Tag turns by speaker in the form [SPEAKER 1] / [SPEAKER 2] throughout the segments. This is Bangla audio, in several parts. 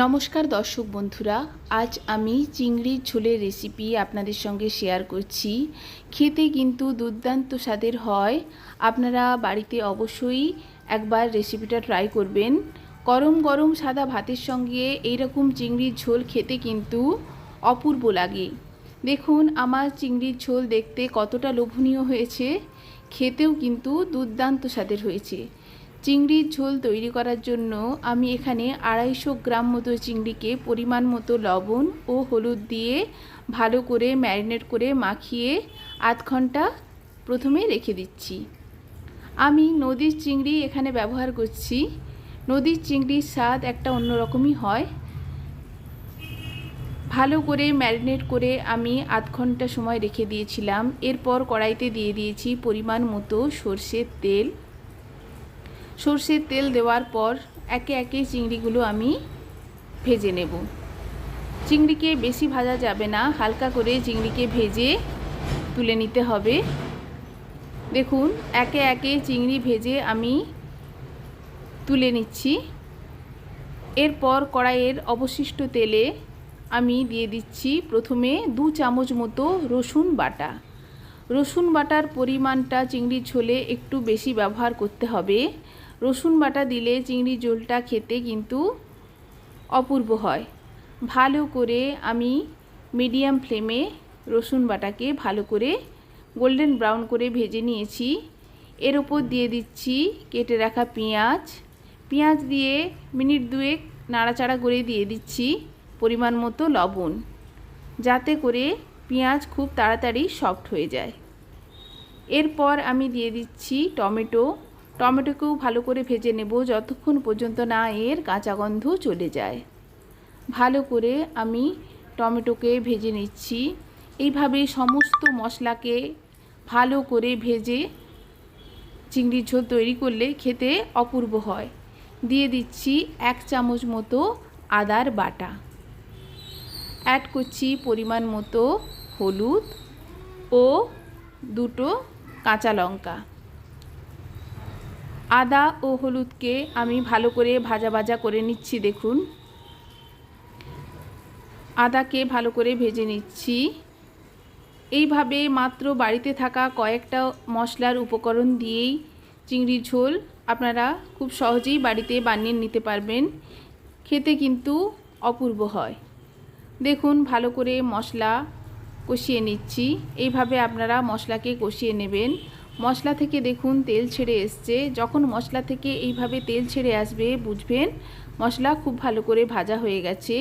[SPEAKER 1] নমস্কার দর্শক বন্ধুরা, আজ আমি চিংড়ির ঝোলের রেসিপি আপনাদের সঙ্গে শেয়ার করছি। খেতে কিন্তু দুর্দান্ত স্বাদের হয়। আপনারা বাড়িতে অবশ্যই একবার রেসিপিটা ট্রাই করবেন। গরম গরম সাদা ভাতের সঙ্গে এইরকম চিংড়ির ঝোল খেতে কিন্তু অপূর্ব লাগে। দেখুন, আমার চিংড়ির ঝোল দেখতে কতটা লোভনীয় হয়েছে। খেতেও কিন্তু দুর্দান্ত স্বাদের হয়েছে। চিংড়ির ঝোল তৈরি করার জন্য আমি এখানে আড়াইশো গ্রাম মতো চিংড়িকে পরিমাণ মতো লবণ ও হলুদ দিয়ে ভালো করে ম্যারিনেট করে মাখিয়ে আধ ঘণ্টা প্রথমে রেখে দিচ্ছি। আমি নদীর চিংড়ি এখানে ব্যবহার করছি। নদীর চিংড়ির স্বাদ একটা অন্যরকমই হয়। ভালো করে ম্যারিনেট করে আমি আধ ঘণ্টা সময় রেখে দিয়েছিলাম। এরপর কড়াইতে দিয়ে দিয়েছি পরিমাণ মতো সর্ষের তেল। সর্ষের তেল দেওয়ার পর একে একে চিংড়িগুলো আমি ভেজে নেব। চিংড়িকে বেশি ভাজা যাবে না, হালকা করে চিংড়িকে ভেজে তুলে নিতে হবে। দেখুন, একে একে চিংড়ি ভেজে আমি তুলে নিচ্ছি। এরপর কড়াইয়ের অবশিষ্ট তেলে আমি দিয়ে দিচ্ছি প্রথমে দু চামচ মতো রসুন বাটা। রসুন বাটার পরিমাণটা চিংড়ির ঝোলে একটু বেশি ব্যবহার করতে হবে। রসুন বাটা দিলে চিংড়ি ঝোলটা খেতে কিন্তু অপূর্ব হয়। ভালো করে আমি মিডিয়াম ফ্লেমে রসুন বাটাকে ভালো করে গোল্ডেন ব্রাউন করে ভেজে নিয়েছি। এর ওপর দিয়ে দিচ্ছি কেটে রাখা পেঁয়াজ। পেঁয়াজ দিয়ে মিনিট দুয়েক নাড়াচাড়া করে দিয়ে দিচ্ছি পরিমাণ মতো লবণ। যাতে করে পেঁয়াজ খুব তাড়াতাড়ি সফট হয়ে যায়। এরপর আমি দিয়ে দিচ্ছি টমেটো। টমেটোকেও ভালো করে ভেজে নেব যতক্ষণ পর্যন্ত না এর কাঁচা গন্ধ চলে যায়। ভালো করে আমি টমেটোকে ভেজে নিচ্ছি। এইভাবে সমস্ত মশলাকে ভালো করে ভেজে চিংড়ির ঝোল তৈরি করলে খেতে অপূর্ব হয়। দিয়ে দিচ্ছি এক চামচ মতো আদার বাটা। অ্যাড করছি পরিমাণ মতো হলুদ ও দুটো কাঁচা লঙ্কা। আদা ও হলুদকে আমি ভালো করে ভাজা ভাজা করে নিচ্ছি, দেখুন। আদাকে ভালো করে ভেজে নিচ্ছি। এইভাবে মাত্র বাড়িতে থাকা কয়েকটা মশলার উপকরণ দিয়েই চিংড়ি ঝোল আপনারা খুব সহজেই বাড়িতে বানিয়ে নিতে পারবেন। খেতে কিন্তু অপূর্ব হয়। দেখুন, ভালো করে মশলা কষিয়ে নিচ্ছি। এইভাবে আপনারা মশলাকে কষিয়ে নেবেন। মশলা থেকে দেখুন, তেল ছেড়ে এসছে। যখন মশলা থেকে এইভাবে তেল ছেড়ে আসবে, বুঝবেন মশলা খুব ভালো করে ভাজা হয়ে গেছে।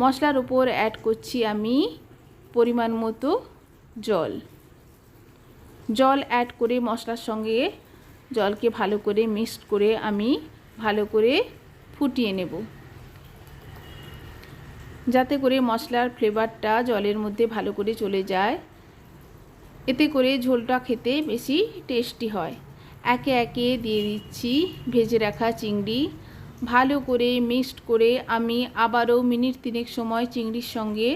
[SPEAKER 1] মশলার ওপর অ্যাড করছি আমি পরিমাণ মতো জল। জল অ্যাড করে মশলার সঙ্গে জলকে ভালো করে মিক্সড করে আমি ভালো করে ফুটিয়ে নেব। যাতে করে মশলার ফ্লেভারটা জলের মধ্যে ভালো করে চলে যায়। এতে করে ঝোলটা খেতে বেশি টেস্টি হয়। একে একে দিয়ে দিচ্ছি ভেজে রাখা চিংড়ি। ভালো করে মিক্সড করে আমি আবারও মিনিট তিনেক সময় চিংড়ির সঙ্গে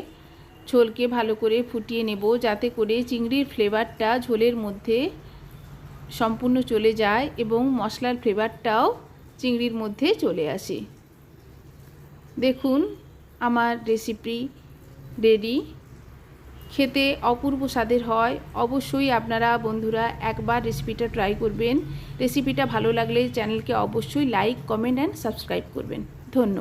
[SPEAKER 1] ঝোলকে ভালো করে ফুটিয়ে নেব যাতে করে চিংড়ির ফ্লেভারটা ঝোলের মধ্যে সম্পূর্ণ চলে যায় এবং মশলার ফ্লেভারটাও চিংড়ির মধ্যে চলে আসে। দেখুন, আমার রেসিপি রেডি খেতে অপূর্ব স্বাদের হয়। অবশ্যই আপনারা বন্ধুরা একবার রেসিপিটা ট্রাই করবেন। রেসিপিটা ভালো লাগলে চ্যানেলকে অবশ্যই লাইক কমেন্ট অ্যান্ড সাবস্ক্রাইব করবেন। ধন্যবাদ।